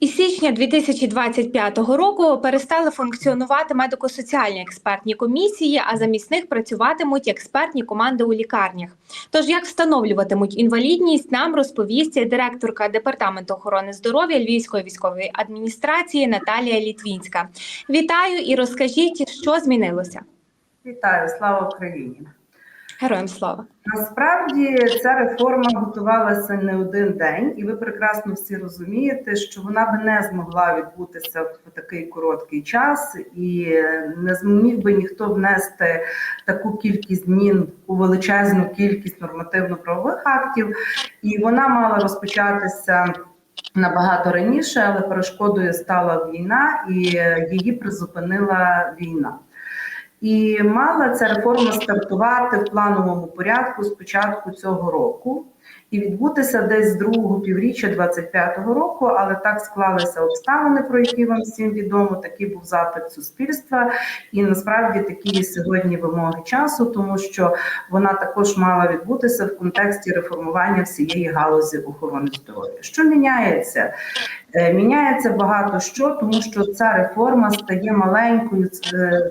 Із січня 2025 року перестали функціонувати медико-соціальні експертні комісії, а замість них працюватимуть експертні команди у лікарнях. Тож як встановлюватимуть інвалідність, нам розповість директорка департаменту охорони здоров'я Львівської військової адміністрації Наталія Літвінська. Вітаю і розкажіть, що змінилося. Вітаю, слава Україні! Героям слава. Насправді ця реформа готувалася не один день, і ви прекрасно всі розумієте, що вона би не змогла відбутися в такий короткий час, і не зміг би ніхто внести таку кількість змін у величезну кількість нормативно-правових актів, і вона мала розпочатися. Набагато раніше, але перешкодою стала війна, і її призупинила війна. І мала ця реформа стартувати в плановому порядку з початку цього року і відбутися десь з другого півріччя 25-го року, але так склалися обставини, про які вам всім відомо. Такий був запит суспільства, і насправді такі сьогодні вимоги часу, тому що вона також мала відбутися в контексті реформування всієї галузі охорони здоров'я. Що міняється? Міняється багато що, тому що ця реформа стає маленькою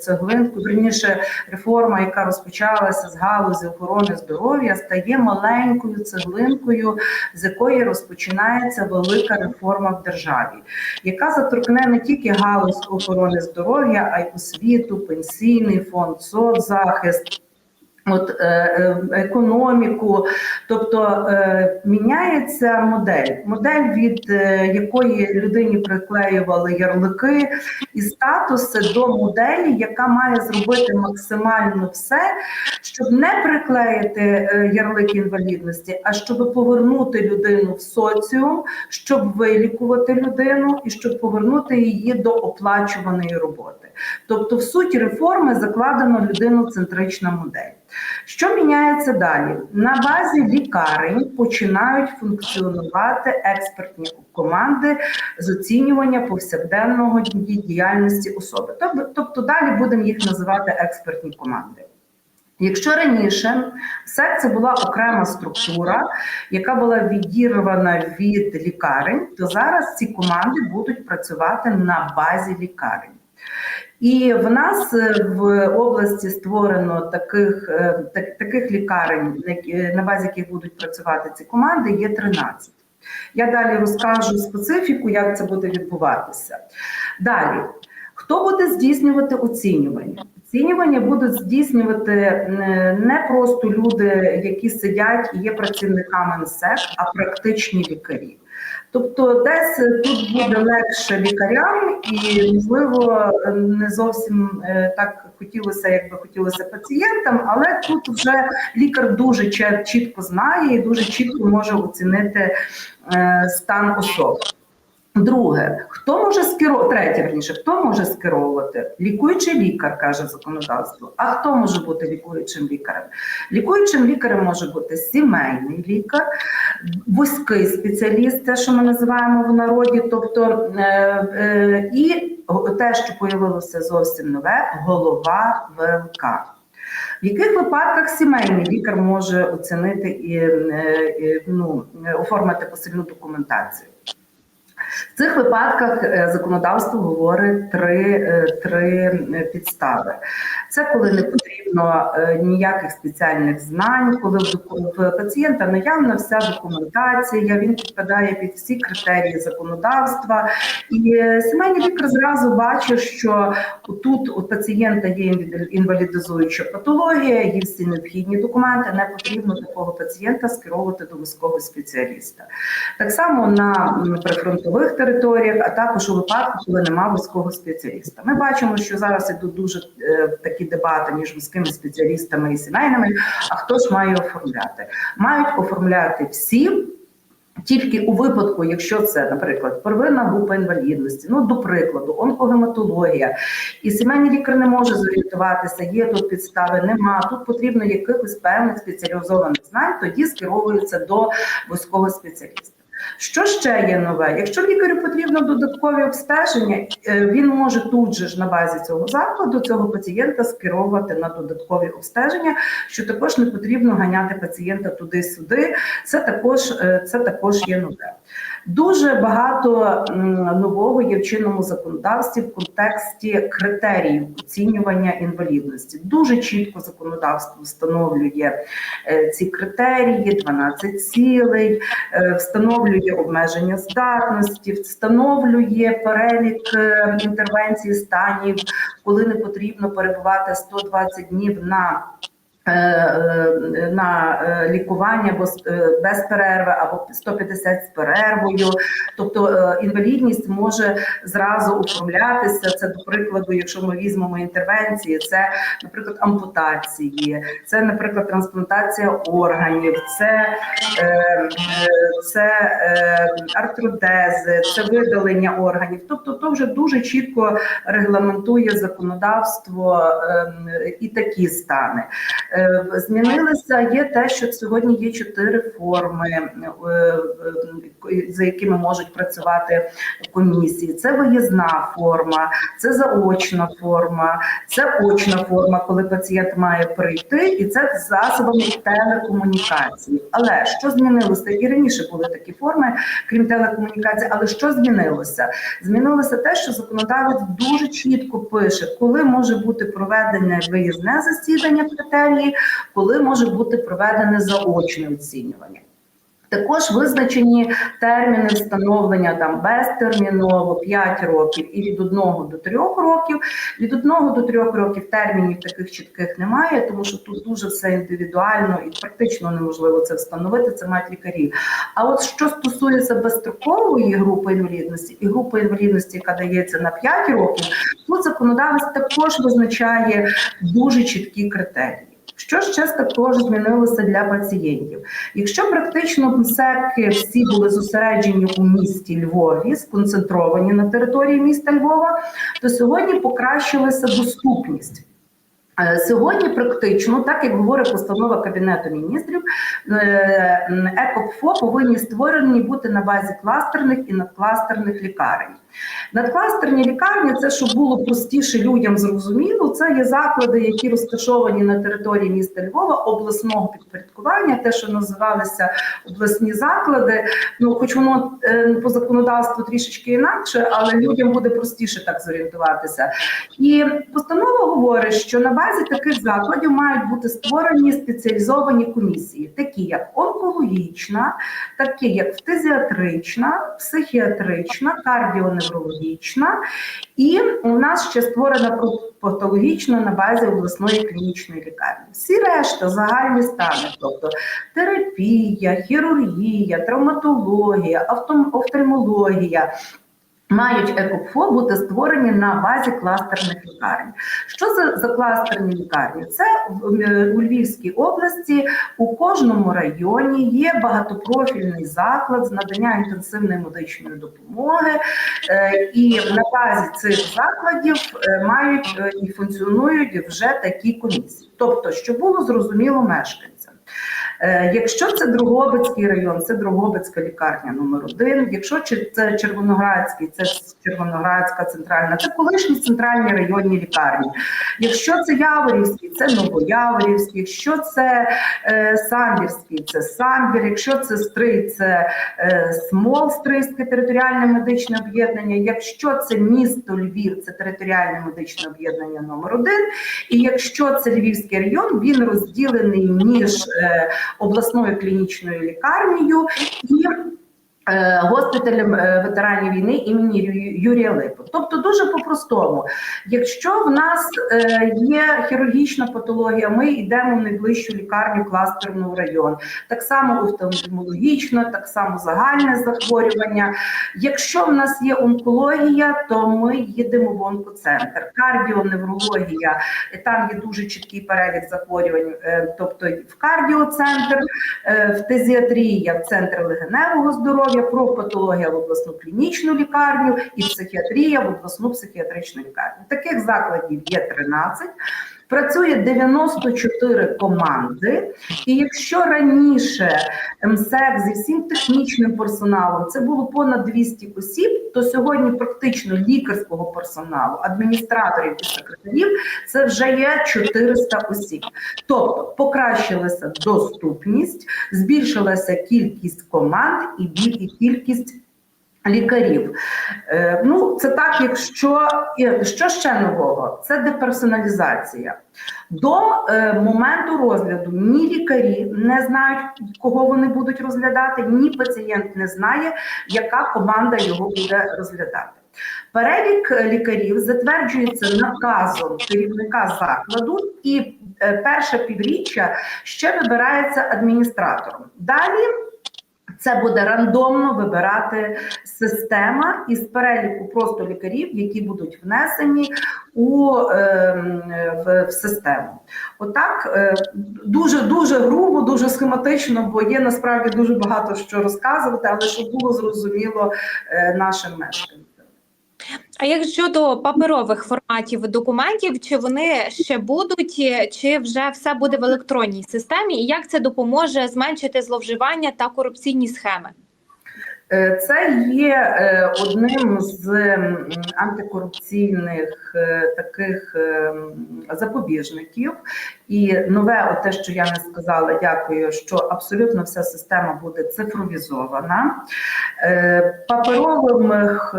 цеглинкою. Верніше, реформа, яка розпочалася з галузі охорони здоров'я, стає маленькою цеглинкою, з якої розпочинається велика реформа в державі, яка заторкне не тільки галузь охорони здоров'я, а й освіту, пенсійний фонд, соцзахист. От е, е, економіку, тобто е, міняється модель, модель від е, якої людині приклеювали ярлики і статуси до моделі, яка має зробити максимально все, щоб не приклеїти е, ярлик інвалідності, а щоб повернути людину в соціум, щоб вилікувати людину і щоб повернути її до оплачуваної роботи. Тобто, в суті реформи закладено людиноцентрична модель. Що міняється далі? На базі лікарень починають функціонувати експертні команди з оцінювання повсякденного діяльності особи. Тобто далі будемо їх називати експертні команди. Якщо раніше все це була окрема структура, яка була відірвана від лікарень, то зараз ці команди будуть працювати на базі лікарень. І в нас в області створено таких так, таких лікарень, на базі яких будуть працювати ці команди, є 13. Я далі розкажу специфіку, як це буде відбуватися. Далі, хто буде здійснювати оцінювання? Оцінювання будуть здійснювати не просто люди, які сидять і є працівниками МСЕК, а практичні лікарі. Тобто, десь тут буде легше лікарям, і можливо не зовсім так хотілося, як би хотілося пацієнтам, але тут вже лікар дуже чітко знає і дуже чітко може оцінити стан особи. Друге, хто може скеровувати, третє, верніше, хто може скеровувати? Лікуючий лікар, каже законодавство. А хто може бути лікуючим лікарем? Лікуючим лікарем може бути сімейний лікар, вузький спеціаліст, те, що ми називаємо в народі, тобто е, е, і те, що появилося зовсім нове, голова ВЛК. В яких випадках сімейний лікар може оцінити і, і ну, оформити посильну документацію? В цих випадках законодавство говорить три, три підстави. Це коли не потрібно ніяких спеціальних знань, коли в пацієнта наявна вся документація, він підпадає під всі критерії законодавства, і сімейний лікар зразу бачить, що тут у пацієнта є інвалідизуюча патологія, є всі необхідні документи, не потрібно такого пацієнта скеровувати до вузького спеціаліста. Так само на прифронтових територіях, а також у випадку, коли немає вузького спеціаліста. Ми бачимо, що зараз ідуть дуже е, такі дебати між вузькими спеціалістами і сімейними. А хто ж має оформляти? Мають оформляти всі. Тільки у випадку, якщо це, наприклад, первинна група інвалідності, ну до прикладу, онкогематологія, і сімейний лікар не може зорієнтуватися, є тут підстави, нема. Тут потрібно якихось певних спеціалізованих знань, тоді скеровуються до вузького спеціаліста. Що ще є нове? Якщо лікарю потрібно додаткові обстеження, він може тут же ж на базі цього закладу цього пацієнта скеровувати на додаткові обстеження, що також не потрібно ганяти пацієнта туди-сюди. Це також це також є нове. Дуже багато нового є в чинному законодавстві в контексті критеріїв оцінювання інвалідності. Дуже чітко законодавство встановлює е, ці критерії, 12 цілей, е, встановлює обмеження здатності, встановлює перелік е, інтервенцій станів, коли не потрібно перебувати 120 днів на на е, лікування або е, без перерви, або 150 з перервою. Тобто е, інвалідність може зразу оформлятися. Це, до прикладу, якщо ми візьмемо інтервенції, це, наприклад, ампутації, це, наприклад, трансплантація органів, це, е, е, це е, артродези, це видалення органів. Тобто, то вже дуже чітко регламентує законодавство е, і такі стани. Е, Змінилося є те, що сьогодні є чотири форми, е, за якими можуть працювати комісії. Це виїзна форма, це заочна форма, це очна форма, коли пацієнт має прийти, і це засобами телекомунікації. Але що змінилося? І раніше були такі форми, крім телекомунікації. Але що змінилося? Змінилося те, що законодавець дуже чітко пише, коли може бути проведене виїзне засідання критерії, коли може бути проведене заочне оцінювання. Також визначені терміни встановлення там безтерміново 5 років і від 1 до 3 років. Від 1 до 3 років термінів таких чітких немає, тому що тут дуже все індивідуально і практично неможливо це встановити. Це мають лікарі. А от що стосується безстрокової групи інвалідності і групи інвалідності, яка дається на 5 років, тут законодавець також визначає дуже чіткі критерії. Що ще також змінилося для пацієнтів? Якщо практично МСЕКи всі були зосереджені у місті Львові, сконцентровані на території міста Львова, то сьогодні покращилася доступність. Е, Сьогодні практично, так як говорить постанова Кабінету міністрів, е, ЕКОПФО повинні створені бути на базі кластерних і надкластерних лікарень. Надкластерні лікарні це щоб було простіше людям зрозуміло. Це є заклади, які розташовані на території міста Львова, обласного підпорядкування, те, що називалися обласні заклади. Ну, хоч воно е, по законодавству трішечки інакше, але людям буде простіше так зорієнтуватися. І постанова говорить, що на базі таких закладів мають бути створені спеціалізовані комісії, такі як онкологічна, такі як фтизіатрична, психіатрична, кардіоневрологічна, і у нас ще створена патологічна на базі обласної клінічної лікарні. Всі решта загальні стани, тобто терапія, хірургія, травматологія, офтальмологія. Мають ЕКОПФО бути створені на базі кластерних лікарень. Що за, за кластерні лікарні? Це у Львівській області у кожному районі є багатопрофільний заклад з надання інтенсивної медичної допомоги, е, і на базі цих закладів е, мають е, і функціонують вже такі комісії. Тобто, що було зрозуміло мешканцям. Е, Якщо це Дрогобицький район, це Дрогобицька лікарня номер один. Якщо це Червоноградський, це Червоноградська центральна, це колишні центральні районні лікарні. Якщо це Яворівський, це Новояворівський. Якщо це е, Самбірський, це Самбір. Якщо це Стрий, це е, Смол, Стрийське територіальне медичне об'єднання. Якщо це місто Львів, це територіальне медичне об'єднання номер один. І якщо це Львівський район, він розділений між е, обласною клінічною лікарнею. І госпіталем е, ветеранів війни імені Юрія Липи. Тобто, дуже по-простому, якщо в нас е, є хірургічна патологія, ми йдемо в найближчу лікарню кластерну в район. Так само офтальмологічна, так само загальне захворювання. Якщо в нас є онкологія, то ми їдемо в онкоцентр. Кардіоневрологія, там є дуже чіткий перелік захворювань, е, тобто в кардіоцентр, е, фтизіатрія в центр легеневого здоров'я, профпатологія в обласну клінічну лікарню і психіатрія в обласну психіатричну лікарню. Таких закладів є 13. Працює 94 команди, і якщо раніше МСЕК зі всім технічним персоналом це було понад 200 осіб, то сьогодні практично лікарського персоналу, адміністраторів і секретарів це вже є 400 осіб. Тобто покращилася доступність, збільшилася кількість команд і кількість Лікарів, Е, ну це так, якщо що ще нового, це деперсоналізація. До е, моменту розгляду ні лікарі не знають, кого вони будуть розглядати, ні пацієнт не знає, яка команда його буде розглядати. Перелік е, лікарів затверджується наказом керівника закладу, і е, перше півріччя ще вибирається адміністратором. Далі це буде рандомно вибирати система із переліку просто лікарів, які будуть внесені у е, в, в систему. Отак е, дуже дуже грубо, дуже схематично, бо є насправді дуже багато що розказувати, але щоб було зрозуміло е, нашим мешканцям. А як щодо паперових форматів документів, чи вони ще будуть, е, чи вже все буде в електронній системі, і як це допоможе зменшити зловживання та корупційні схеми? Е, Це є е, одним з антикорупційних е, таких запобіжників. І нове, те, що я не сказала, дякую, що абсолютно вся система буде цифровізована. Паперових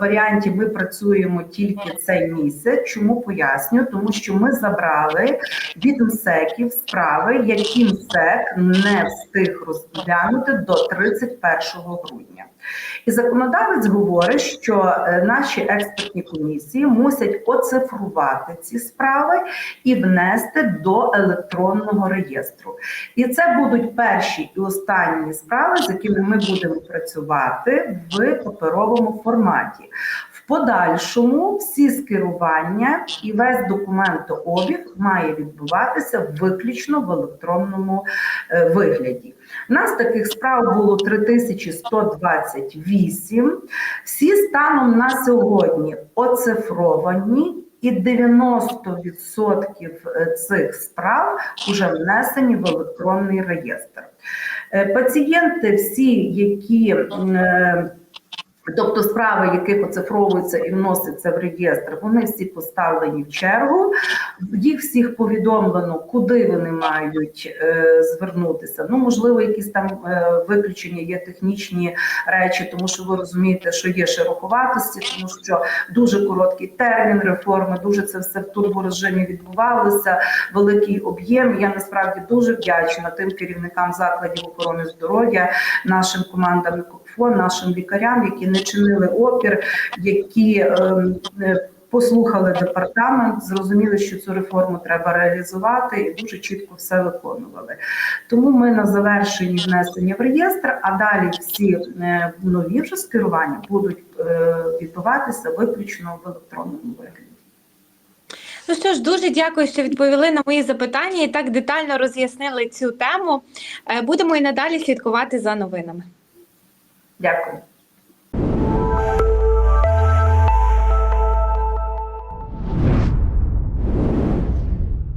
варіантів ми працюємо тільки цей місяць. Чому поясню? Тому що ми забрали від МСЕКів справи, які МСЕК не встиг розглянути до 31 грудня. І законодавець говорить, що е, наші експертні комісії мусять оцифрувати ці справи і внести до електронного реєстру. І це будуть перші і останні справи, з якими ми будемо працювати в паперовому форматі. Подальшому всі скерування і весь документообіг має відбуватися виключно в електронному е, вигляді. У нас таких справ було 3128. Всі станом на сьогодні оцифровані, і 90% цих справ вже внесені в електронний реєстр. Е, Пацієнти, всі, які е, Тобто справи, яких оцифровуються і вносяться в реєстр, вони всі поставлені в чергу. Їх всіх повідомлено, куди вони мають е, звернутися. Ну, можливо, якісь там е, виключення є технічні речі, тому що ви розумієте, що є шероховатості, тому що дуже короткий термін реформи, дуже це все в турборежимі відбувалося, великий об'єм. Я насправді дуже вдячна тим керівникам закладів охорони здоров'я, нашим командам КОКФО, нашим лікарям, які не чинили опір, які ем, е, послухали департамент, зрозуміли, що цю реформу треба реалізувати, і дуже чітко все виконували. Тому ми на завершенні внесення в реєстр, а далі всі е, нові вже скерування будуть е, відбуватися виключно в електронному вигляді. Ну що ж, дуже дякую, що відповіли на мої запитання і так детально роз'яснили цю тему. Е, Будемо і надалі слідкувати за новинами. Дякую.